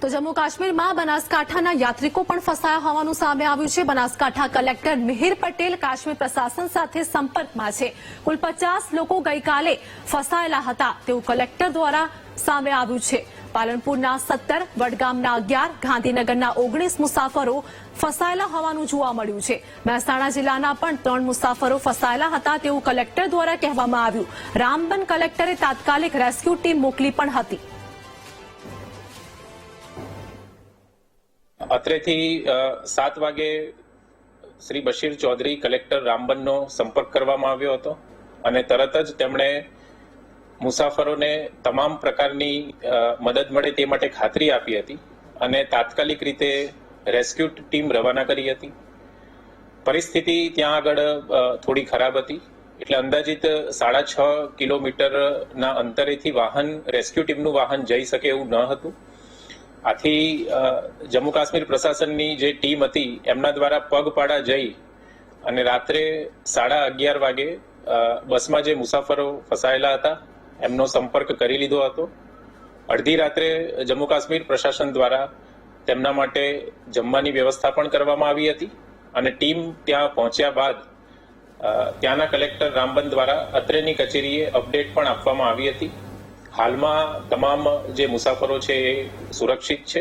તો જમ્મુ કાશ્મીરમાં બનાસકાંઠાના યાત્રિકો પણ ફસાયા હોવાનું સામે આવ્યું છે. બનાસકાંઠા કલેક્ટર મિહિર પટેલ કાશ્મીર પ્રશાસન સાથે સંપર્કમાં છે. કુલ પચાસ લોકો ગઈકાલે ફસાયેલા હતા તેવું કલેક્ટર દ્વારા સામે આવ્યું છે. પાલનપુરના સત્તર, વડગામના અગિયાર, ગાંધીનગરના ઓગણીસ મુસાફરો ફસાયેલા હોવાનું જોવા મળ્યું છે. મહેસાણા જિલ્લાના પણ ત્રણ મુસાફરો ફસાયેલા હતા તેવું કલેક્ટર દ્વારા કહેવામાં આવ્યું. રામબન કલેક્ટરે તાત્કાલિક રેસ્ક્યુ ટીમ મોકલી પણ હતી. અત્રેથી સાત વાગે શ્રી બશીર ચૌધરી, કલેક્ટર રામબનનો સંપર્ક કરવામાં આવ્યો હતો અને તરત જ તેમણે મુસાફરોને તમામ પ્રકારની મદદ મળે તે માટે ખાતરી આપી હતી અને તાત્કાલિક રીતે રેસ્ક્યુ ટીમ રવાના કરી હતી. પરિસ્થિતિ ત્યાં આગળ થોડી ખરાબ હતી. એટલે અંદાજિત સાડા છ કિલોમીટરના અંતરેથી વાહન, રેસ્ક્યુ ટીમનું વાહન જઈ શકે એવું ન હતું. આથી જમ્મુ કાશ્મીર પ્રશાસનની જે ટીમ હતી, એમના દ્વારા પગપાળા જઈ અને રાત્રે સાડા અગિયાર વાગે બસમાં જે મુસાફરો ફસાયેલા હતા, એમનો સંપર્ક કરી લીધો હતો. અડધી રાત્રે જમ્મુ કાશ્મીર પ્રશાસન દ્વારા તેમના માટે જમવાની વ્યવસ્થા પણ કરવામાં આવી હતી અને ટીમ ત્યાં પહોંચ્યા બાદ ત્યાંના કલેક્ટર રામબન દ્વારા અત્રેની કચેરીએ અપડેટ પણ આપવામાં આવી હતી. હાલમાં તમામ જે મુસાફરો છે એ સુરક્ષિત છે?